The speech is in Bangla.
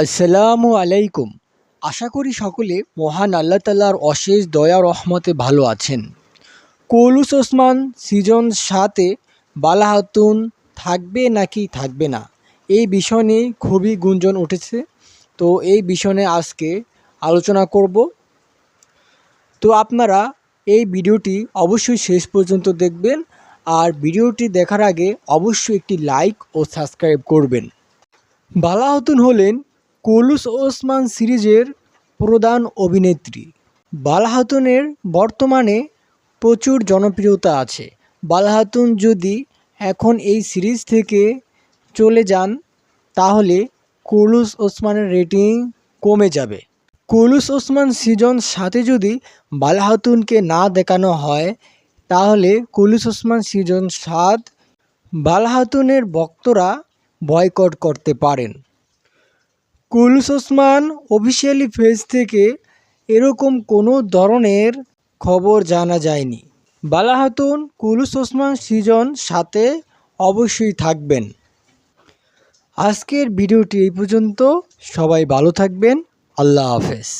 আসসালামু আলাইকুম। আশা করি সকলে মহান আল্লাহ তাল্লার অশেষ দয়া রহমতে ভালো আছেন। কৌলুস ওসমান সিজন সাতে বালাহাতুন থাকবে নাকি থাকবে না? এই বিষয় নিয়ে খুবই গুঞ্জন উঠেছে। তো এই বিষয় নিয়ে আজকে আলোচনা করব। তো আপনারা এই ভিডিওটি অবশ্যই শেষ পর্যন্ত দেখবেন আর ভিডিওটি দেখার আগে অবশ্যই একটি লাইক ও সাবস্ক্রাইব করবেন। বালাহতুন হলেন কলুস ওসমান সিরিজের প্রধান অভিনেত্রী। বালাহাতুনের বর্তমানে প্রচুর জনপ্রিয়তা আছে। বালাহাতুন যদি এখন এই সিরিজ থেকে চলে যান, তাহলে কলুস ওসমানের রেটিং কমে যাবে। কলুস ওসমান সিজন সাথে যদি বালাহাতুনকে না দেখানো হয়, তাহলে কলুস ওসমান সিজন সাত বালাহাতুনের ভক্তরা বয়কট করতে পারেন। কুলুস ওসমান অফিসিয়ালি ফেজ থেকে এরকম কোনো ধরনের খবর জানা যায়নি। বালাহাতুন কুলুস ওসমান সিজন সাথে অবশ্যই থাকবেন। আজকের ভিডিওটি এই পর্যন্ত। সবাই ভালো থাকবেন। আল্লাহ হাফেজ।